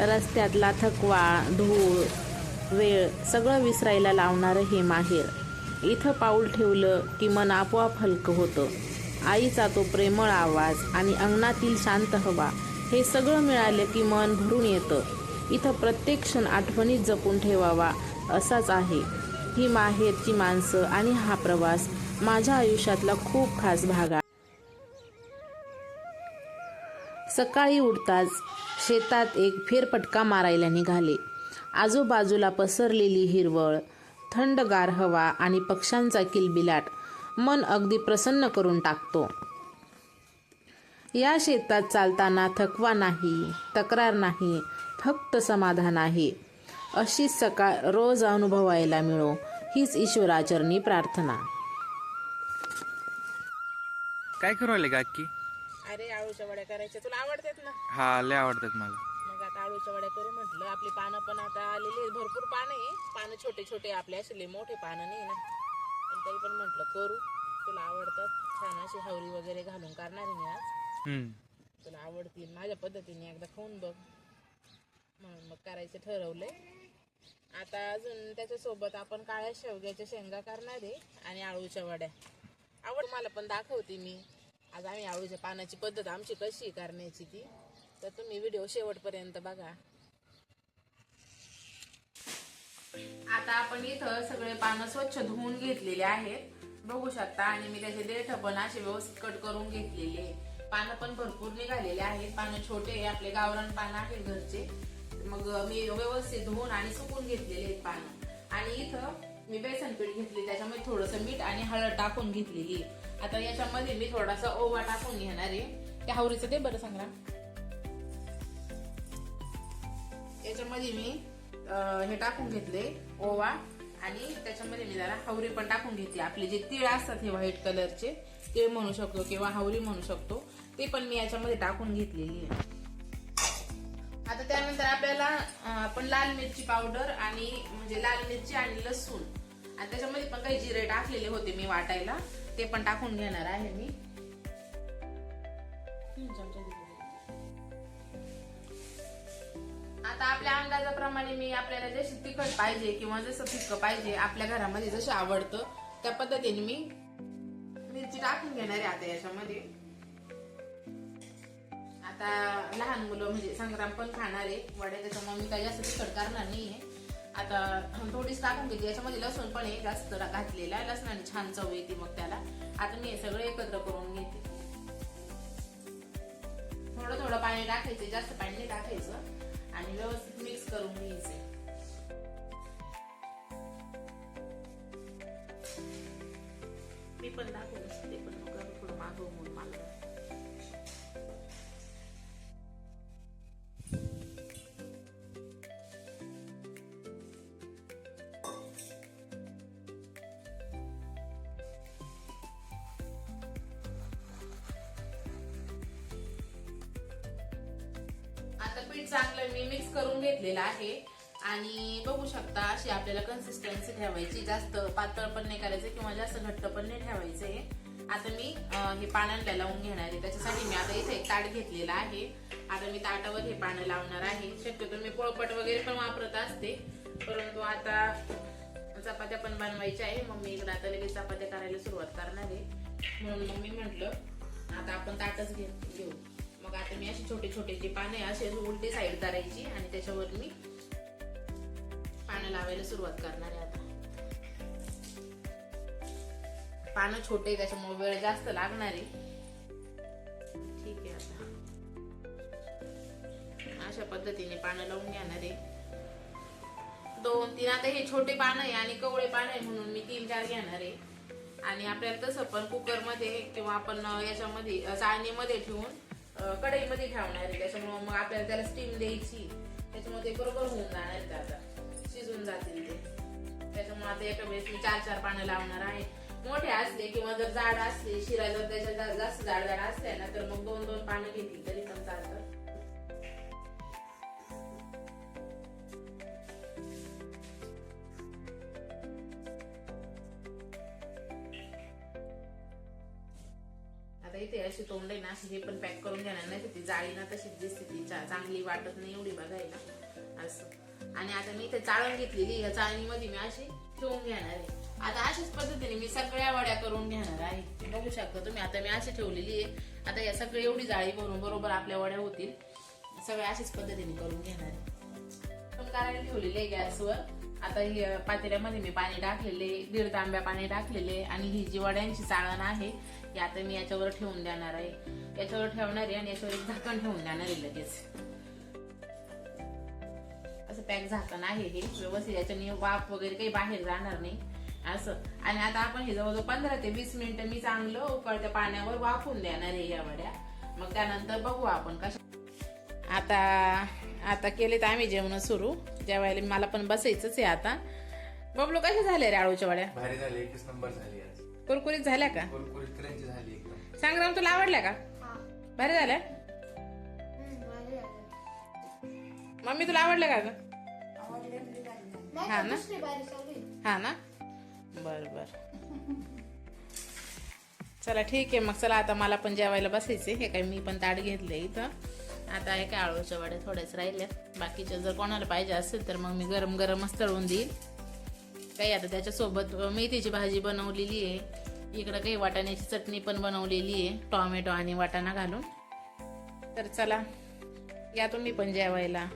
रस्त्यातला थकवा धूळ वेळ सगळं विसरायला लावणारं हे माहेर. इथं पाऊल ठेवलं की मन आपोआप हलकं होतं. आईचा तो प्रेमळ आवाज आणि अंगणातील शांत हवा हे सगळं मिळालं की मन भरून येतं. इथं प्रत्येक क्षण आठवणीत जपून ठेवावा असाच आहे. ही माहेरची माणसं आणि हा प्रवास माझ्या आयुष्यातला खूप खास भाग आहे. सकाळी उठताच शेतात एक फेरपटका मारायला निघाले. आजूबाजूला पसरलेली हिरवळ थंडगार हवा आणि पक्ष्यांचा किलबिलाट मन अगदी प्रसन्न करून टाकतो. या शेतात चालताना थकवा नाही तक्रार नाही फक्त समाधान आहे. अशीच सकाळ रोज अनुभवायला मिळो हीच ईश्वराचरणी प्रार्थना. काय करू राहिले काकी अरे आळूच्या वड्या करायच्या. तुला आवडतात ना? हा लय आवडतात मला. मग आता आळूच्या वड्या करू म्हटलं. आपली पानं पण आता आलेली आहेत. भरपूर पानं आहे. पानं छोटे छोटे आपले. असे लय मोठे पानं नाही ना. पण तरी पण म्हटलं करू. तुला आवडतात. छान अशी हवरी वगैरे घालून करणार आहे मी आज. हम्म. तुला आवडतील. माझ्या पद्धतीने एकदा खाऊन बघ. म्हणून मग करायचं ठरवलंय. आता अजून त्याच्यासोबत आपण काळ्या शेवग्याच्या शेंगा करणार आहे आणि आळूच्या वड्या. आवड मला पण दाखवते मी. आज आम्ही आवळीच्या पानाची पद्धत आमची कशी आहे करण्याची ती तर तुम्ही व्हिडिओ शेवटपर्यंत बघा. आता आपण इथं सगळे पानं स्वच्छ धुवून घेतलेले आहेत. बघू शकता आणि मी त्याचे देठ पण असे व्यवस्थित कट करून घेतलेले आहे. पानं पण भरपूर निघालेले आहेत. पानं छोटे आपले गावरान पानं आहेत घरचे. मग मी व्यवस्थित धुवून आणि सुकून घेतलेले आहेत पानं. आणि इथं मी बेसन पीठ घेतले थोडंसं मीठ आणि हळद टाकून घेतलेली. आहे. आता याच्यामध्ये मी थोडासा ओवा टाकून घेणार आहे. त्या हावरीचं ते बरं सांगा याच्यामध्ये मी हे टाकून घेतले ओवा. आणि त्याच्यामध्ये मी जरा हवरी पण टाकून घेतली. आपले जे तीळ असतात हे व्हाईट कलरचे तीळ म्हणू शकतो किंवा हवरी म्हणू शकतो. ते पण मी याच्यामध्ये टाकून घेतलेली आहे. आता त्यानंतर आपल्याला आपण लाल मिरची पावडर आणि म्हणजे लाल मिरची आणि लसूण आणि त्याच्यामध्ये पण काही जिरे टाकलेले होते मी वाटायला. ते पण टाकून घेणार आहे मी. आता आपल्या अंदाजाप्रमाणे मी आपल्याला जशी तिखट पाहिजे किंवा जसं फिक्क पाहिजे आपल्या घरामध्ये जसं आवडतं त्या पद्धतीने मी मिरची टाकून घेणार आहे आता याच्यामध्ये. आता लहान मुलं म्हणजे संग्राम पण खाणार आहे. वड्या त्याच्यामुळे मी काही जास्त तिखट करणार नाहीये. आता थोडीच टाकून घेते. याच्यामध्ये लसूण पण आहे जास्त घातलेला आहे. लसणाने छान चव येते मग त्याला. आता मी हे सगळं एकत्र करून घेते. थोडं थोडं पाणी टाकायचं जास्त पाणी नाही टाकायचं. आणि व्यवस्थित मिक्स करून घ्यायचे. मी पण दाखवू शकते पण मग थोडं मागव म्हणून मला पीठ चांगलं मी मिक्स करून घेतलेलं आहे. आणि बघू शकता अशी आपल्याला कन्सिस्टन्सी ठेवायची. जास्त पातळ पण नाही करायचं किंवा जास्त घट्ट पण नाही ठेवायचंय आता मी हे पाण्याला लावून घेणार आहे. त्याच्यासाठी मी आता इथे एक ताट घेतलेला आहे. आता मी ताटावर हे पानं लावणार आहे. शक्यतो मी पोळपट वगैरे पण वापरत असते. परंतु आता चपात्या पण बनवायच्या आहे. मग मी इकडे आता लगेच चपात्या करायला सुरुवात करणार आहे. म्हणून मग मी म्हटलं आता आपण ताटच घेऊ. मग आता मी अशी छोटे छोटे जे पाने आहे, असे उलटी साईड करायची आणि त्याच्यावर मी पानं लावायला सुरुवात करणार आहे आता. पानं छोटे आहे, त्याच्यामुळे वेळ जास्त लागणार आहे. ठीक आहे आता. अशा पद्धतीने पानं लावून घेणार आहे. दोन तीन आता हे छोटे पानं आहे आणि कवळे पानं आहे म्हणून मी तीन चार घेणार आहे. आणि आपल्याला तसं पण कुकरमध्ये किंवा आपण याच्यामध्ये चाळणीमध्ये ठेवून कढईमध्ये ठेवणार आहे. त्याच्यामुळे मग आपल्याला त्याला स्टीम द्यायची. त्याच्यामुळे ते बरोबर होऊन जाणार आहेत आता. शिजून जातील ते. त्याच्यामुळे आता एका वेळेस मी चार चार पानं लावणार आहे. मोठे असले किंवा जर जाड असले शिरा जर त्याच्यात जा- जास्त जाड जाड असल्या ना तर मग दोन दोन पानं घेतली तरी पण चालतं. इथे अशी तोंड आहे ना अशी हे पण पॅक करून घेणार नाही तर ती जाळी ना तशीच दिसते ती चांगली वाटत नाही एवढी बघायला. असं. आणि आता मी इथे चाळण घेतलेली या चाळणीमध्ये मी अशी ठेवून घेणार आहे. आता अशाच पद्धतीने मी सगळ्या वड्या करून घेणार आहे. बघू शकता तुम्ही आता मी अशी ठेवलेली आहे. आता या सगळी एवढी जाळी भरून बरोबर आपल्या वड्या होतील. सगळ्या अशाच पद्धतीने करून घेणार आहे. पण करायला ठेवलेली आहे गॅसवर. आता हे पातेल्यामध्ये मी पाणी टाकलेले दीड तांब्या पाणी टाकलेले आणि ही जी वड्यांची चाळण आहे ही आता मी याच्यावर ठेवून देणार आहे. याच्यावर ठेवणार आहे आणि याच्यावर एक झाकण ठेवून देणार आहे लगेच. असं पॅक झाकण आहे हे व्यवस्थित याच्याने वाफ वगैरे काही बाहेर जाणार नाही. असं. आणि आता आपण हे जवळजवळ पंधरा ते वीस मिनिटं मी चांगलं उकळत्या पाण्यावर वाफून देणार आहे या वड्या. मग त्यानंतर बघू आपण कशा आता आता केले तर आम्ही जेवण सुरू. जेवायला मला पण बसायचंच आहे आता. बबलू कशा झाल्या रे आळूच्या वड्या? भारी झाली एकच नंबर झाली आज. कुरकुरीत झाल्या का? कुरकुरीत क्रंची झाली एकदम. संग्राम तुला आवडल्या का? बरे झाल्या? मम्मी तुला आवडल्या का ग? हा ना? हा ना? बर बर. चला ठीक आहे. मग चला आता मला पण जेवायला बसायचे हे काय मी पण ताट घेतले इथं. आता आहे काय आळूच्या वड्या थोड्याच राहिल्यात. बाकीच्या जर कोणाला पाहिजे असेल तर मग मी गरम गरमच तळून देईल. काही आता त्याच्यासोबत मेथीची भाजी बनवलेली आहे. इकडं काही वाटाण्याची चटणी पण बनवलेली आहे. टॉमॅटो आणि वाटाणा घालून. तर चला या तुम्ही पण जेवायला.